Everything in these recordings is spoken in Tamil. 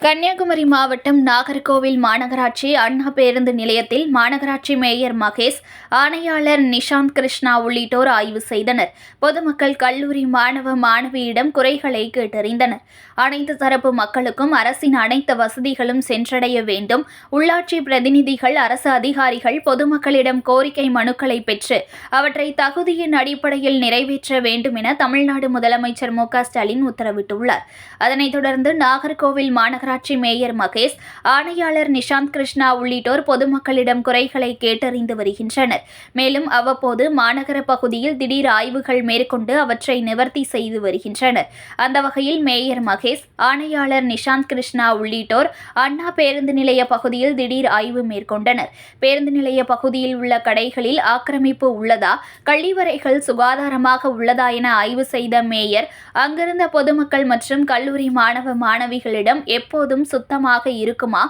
கன்னியாகுமரி மாவட்டம் நாகர்கோவில் மாநகராட்சி அண்ணா பேருந்து நிலையத்தில் மாநகராட்சி மேயர் மகேஷ் ஆணையாளர் நிஷாந்த் கிருஷ்ணா உள்ளிட்டோர் ஆய்வு செய்தனர். பொதுமக்கள் கல்லூரி மாணவ மாணவியிடம் குறைகளை கேட்டறிந்தனர். அனைத்து தரப்பு மக்களுக்கும் அரசின் அனைத்து வசதிகளும் சென்றடைய வேண்டும். உள்ளாட்சி பிரதிநிதிகள் அரசு அதிகாரிகள் பொதுமக்களிடம் கோரிக்கை மனுக்களை பெற்று அவற்றை தகுதியின் அடிப்படையில் நிறைவேற்ற வேண்டும் என தமிழ்நாடு முதலமைச்சர் மு க ஸ்டாலின் உத்தரவிட்டுள்ளார். அதனைத் தொடர்ந்து நாகர்கோவில் மாநகராட்சி மேயர் மகேஷ் ஆணையாளர் நிஷாந்த் கிருஷ்ணா உள்ளிட்டோர் பொதுமக்களிடம் குறைகளை கேட்டறிந்து வருகின்றனர். மேலும் அவ்வப்போது மாநகர பகுதியில் திடீர் ஆய்வுகள் மேற்கொண்டு அவற்றை நிவர்த்தி செய்து வருகின்றனர். அந்த வகையில் மேயர் மகேஷ் ஆணையாளர் நிஷாந்த் கிருஷ்ணா உள்ளிட்டோர் அண்ணா பேருந்து நிலைய பகுதியில் திடீர் ஆய்வு மேற்கொண்டனர். பேருந்து நிலைய பகுதியில் உள்ள கடைகளில் ஆக்கிரமிப்பு உள்ளதா கழிவறைகள் சுகாதாரமாக உள்ளதா என ஆய்வு செய்த மேயர் அங்கிருந்த பொதுமக்கள் மற்றும் கல்லூரி மாணவ மாணவிகளிடம் எப்போதும் சுத்தமாக இருக்குமா?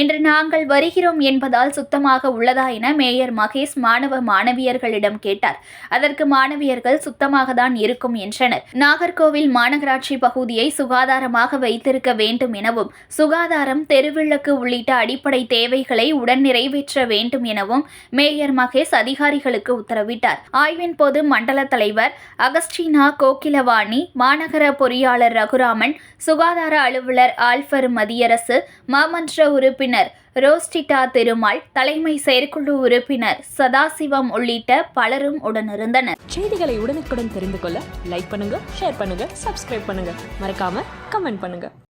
இன்று நாங்கள் வருகிறோம் என்பதால் சுத்தமாக உள்ளதா என மேயர் மகேஷ் மாணவ மாணவியர்களிடம் கேட்டார். அதற்கு மாணவியர்கள் சுத்தமாக தான் இருக்கும் என்றனர். நாகர்கோவில் மாநகராட்சி பகுதியை சுகாதாரமாக வைத்திருக்க வேண்டும் எனவும் சுகாதாரம் தெருவிளக்கு உள்ளிட்ட அடிப்படை தேவைகளை உடன் நிறைவேற்ற வேண்டும் எனவும் மேயர் மகேஷ் அதிகாரிகளுக்கு உத்தரவிட்டார். ஆய்வின் போது மண்டல தலைவர் அகஸ்டினா கோகிலவாணி மாநகர பொறியாளர் ரகுராமன் சுகாதார அலுவலர் ஆல்ஃபர் மதியரசு மாமன்ற உறுப்பினர் ரோஸ்டிட்டா திருமால் தலைமை செயற்குழு உறுப்பினர் சதாசிவம் உள்ளிட்ட பலரும் உடனிருந்தனர். செய்திகளை உடனுக்குடன் தெரிந்து கொள்ள லைக் பண்ணுங்க ஷேர் பண்ணுங்க சப்ஸ்கிரைப் பண்ணுங்க. மறக்காம கமெண்ட் பண்ணுங்க.